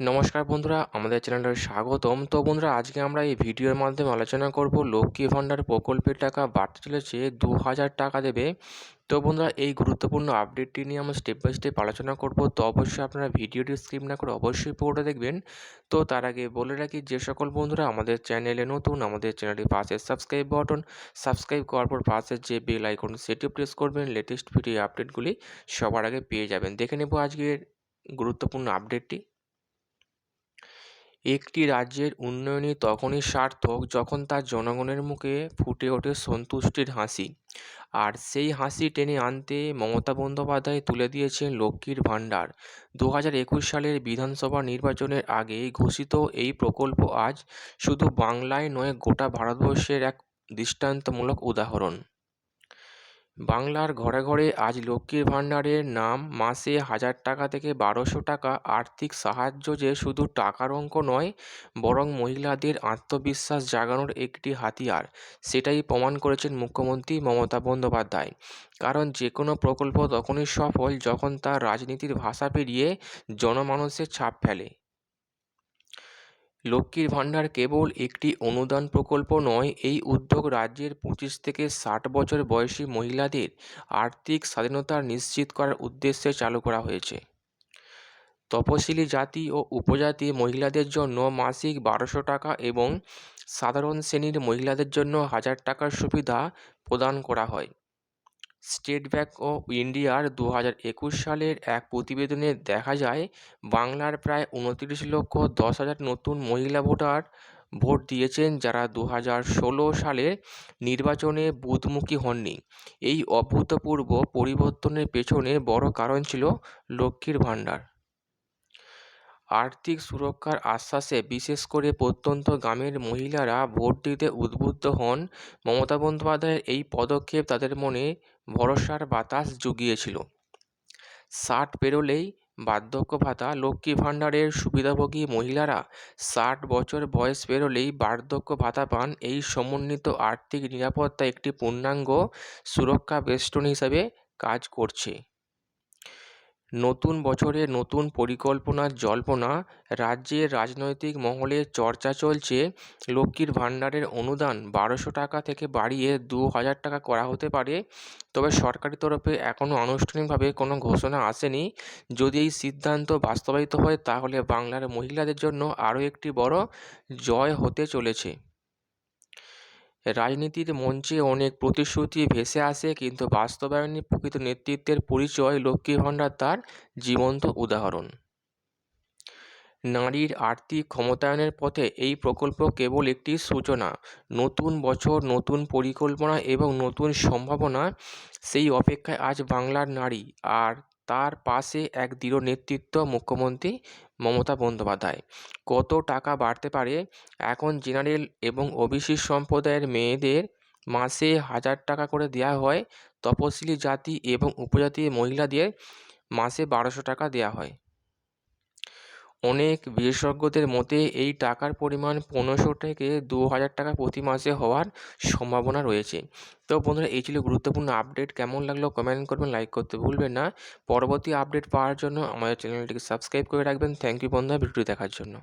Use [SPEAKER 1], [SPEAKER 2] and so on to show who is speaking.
[SPEAKER 1] নমস্কার বন্ধুরা, আমাদের চ্যানেলে স্বাগতম। তো বন্ধুরা, আজকে আমরা এই ভিডিওর মাধ্যমে আলোচনা করব লক্ষ্মী ভাণ্ডার প্রকল্পের টাকা বাড়তে চলেছে দু হাজার টাকা দেবে। তো বন্ধুরা, এই গুরুত্বপূর্ণ আপডেটটি নিয়ে আমরা স্টেপ বাই স্টেপ আলোচনা করব। তো অবশ্যই আপনারা ভিডিওটি স্ক্রিপ না করে অবশ্যই পুরোটা দেখবেন। তো তার আগে বলে রাখি, যে সকল বন্ধুরা আমাদের চ্যানেলে নতুন, আমাদের চ্যানেলটির পাশে সাবস্ক্রাইব বাটন সাবস্ক্রাইব করার পর পাশে যে বেল আইকন সেটিও প্রেস করবেন লেটেস্ট ভিডিও আপডেটগুলি সবার আগে পেয়ে যাবেন। দেখে নেব আজকের গুরুত্বপূর্ণ আপডেটটি একটি রাজ্যের উন্নয়নই তখনই সার্থক যখন তার জনগণের মুখে ফুটে ওঠে সন্তুষ্টির হাসি। আর সেই হাসি টেনে আনতে মমতা বন্দ্যোপাধ্যায় তুলে দিয়েছেন লক্ষ্মীর ভাণ্ডার। দু হাজার একুশ সালের বিধানসভা নির্বাচনের আগে ঘোষিত এই প্রকল্প আজ শুধু বাংলায় নয়, গোটা ভারতবর্ষের এক দৃষ্টান্তমূলক উদাহরণ। বাংলার ঘরে ঘরে আজ লক্ষ্মীর ভাণ্ডারের নাম মাসে হাজার টাকা থেকে বারোশো টাকা আর্থিক সাহায্য যে শুধু টাকার অঙ্ক নয়, বরং মহিলাদের আত্মবিশ্বাস জাগানোর একটি হাতিয়ার। সেটাই প্রমাণ করেছেন মুখ্যমন্ত্রী মমতা বন্দ্যোপাধ্যায়। কারণ যে কোনো প্রকল্প তখনই সফল যখন তার রাজনীতির ভাষা পেরিয়ে জনমানসের ছাপ ফেলে। লক্ষ্মীর ভাণ্ডার কেবল একটি অনুদান প্রকল্প নয়, এই উদ্যোগ রাজ্যের পঁচিশ থেকে ষাট বছর বয়সী মহিলাদের আর্থিক স্বাধীনতা নিশ্চিত করার উদ্দেশ্যে চালু করা হয়েছে। তপশিলি জাতি ও উপজাতি মহিলাদের জন্য মাসিক বারোশো টাকা এবং সাধারণ শ্রেণির মহিলাদের জন্য হাজার টাকার সুবিধা প্রদান করা হয়। স্টেট ব্যাঙ্ক অফ ইন্ডিয়ার দু হাজার একুশ সালের এক প্রতিবেদনে দেখা যায়, বাংলার প্রায় উনতিরিশ লক্ষ দশ হাজার নতুন মহিলা ভোটার ভোট দিয়েছেন যারা দু হাজার ষোলো সালের নির্বাচনে বুথমুখী হননি। এই অভূতপূর্ব পরিবর্তনের পেছনে বড় কারণ ছিল লক্ষ্মীর ভাণ্ডার। আর্থিক সুরক্ষার আশ্বাসে বিশেষ করে প্রত্যন্ত গ্রামের মহিলারা ভোট দিতে উদ্বুদ্ধ হন। মমতা বন্দ্যোপাধ্যায়ের এই পদক্ষেপ তাদের মনে ভরসার বাতাস জুগিয়েছিল। ষাট পেরোলেই বার্ধক্য ভাতা, লক্ষ্মী ভাণ্ডারের সুবিধাভোগী মহিলারা ষাট বছর বয়স পেরোলেই বার্ধক্য ভাতা পান। এই সমন্বিত আর্থিক নিরাপত্তা একটি পূর্ণাঙ্গ সুরক্ষা বেষ্টনী হিসাবে কাজ করছে। নতুন বছরে নতুন পরিকল্পনার জল্পনা, রাজ্যের রাজনৈতিক মহলে চর্চা চলছে, লক্ষ্মীর ভাণ্ডারের অনুদান বারোশো টাকা থেকে বাড়িয়ে দু হাজার টাকা করা হতে পারে। তবে সরকারি তরফে এখনও আনুষ্ঠানিকভাবে কোনো ঘোষণা আসেনি। যদি এই সিদ্ধান্ত বাস্তবায়িত হয়, তাহলে বাংলার মহিলাদের জন্য আরও একটি বড় জয় হতে চলেছে। রাজনীতির মঞ্চে অনেক প্রতিশ্রুতি ভেসে আসে, কিন্তু বাস্তবায়নে প্রকৃত নেতৃত্বের পরিচয় লক্ষ্মী ভাণ্ডার তার জীবন্ত উদাহরণ। নারীর আর্থিক ক্ষমতায়নের পথে এই প্রকল্প কেবল একটি সূচনা। নতুন বছর, নতুন পরিকল্পনা এবং নতুন সম্ভাবনা, সেই অপেক্ষায় আজ বাংলার নারী। আর তার পাশে এক দৃঢ় নেতৃত্ব মুখ্যমন্ত্রী মমতা বন্দ্যোপাধ্যায়। কত টাকা বাড়তে পারে? এখন জেনারেল এবং ওবিসি সম্প্রদায়ের মেয়েদের মাসে হাজার টাকা করে দেওয়া হয়। তপশিলি জাতি এবং উপজাতি মহিলাদের মাসে বারোশো টাকা দেওয়া হয়। অনেক বিশেষজ্ঞদের মতে এই টাকার পরিমাণ পনেরোশো থেকে দু হাজার টাকা প্রতি মাসে হওয়ার সম্ভাবনা রয়েছে। তো বন্ধুরা, এই ছিল গুরুত্বপূর্ণ আপডেট। কেমন লাগল কমেন্ট করবেন, লাইক করতে ভুলবেন না। পরবর্তী আপডেট পাওয়ার জন্য আমাদের চ্যানেলটিকে সাবস্ক্রাইব করে রাখবেন। থ্যাংক ইউ বন্ধুরা, ভিডিওটি দেখার জন্য।